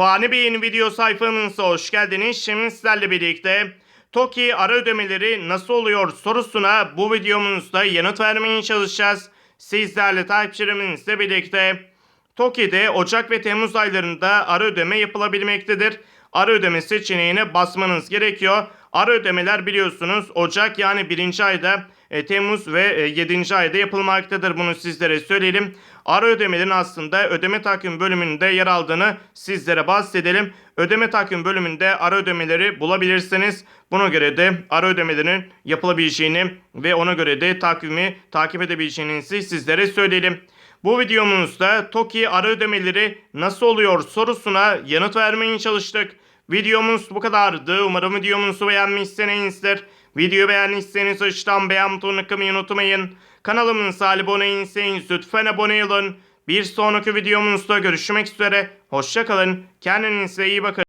Fani Bey'in video sayfamıza hoş geldiniz. Şimdi sizlerle birlikte TOKİ ara ödemeleri nasıl oluyor sorusuna bu videomuzda yanıt vermeye çalışacağız. Sizlerle takipçilerimizle birlikte TOKİ'de Ocak ve Temmuz aylarında ara ödeme yapılabilmektedir. Ara ödeme seçeneğine basmanız gerekiyor. Ara ödemeler biliyorsunuz Ocak yani 1. ayda e, Temmuz ve e, 7. ayda yapılmaktadır. Bunu sizlere söyleyelim. Ara ödemelerin aslında ödeme takvim bölümünde yer aldığını sizlere bahsedelim. Ödeme takvim bölümünde ara ödemeleri bulabilirsiniz. Buna göre de ara ödemelerin yapılabileceğini ve ona göre de takvimi takip edebileceğinizi sizlere söyleyelim. Bu videomuzda TOKİ ara ödemeleri nasıl oluyor sorusuna yanıt vermeye çalıştık. Videomuz bu kadardı. Umarım videomuzu beğenmişsinizdir. Videoyu beğendiyseniz aşağıdan beğen butonuna kılmayı unutmayın. Kanalımıza abone değilseniz lütfen abone olun. Bir sonraki videomuzda görüşmek üzere. Hoşçakalın. Kendinize iyi bakın.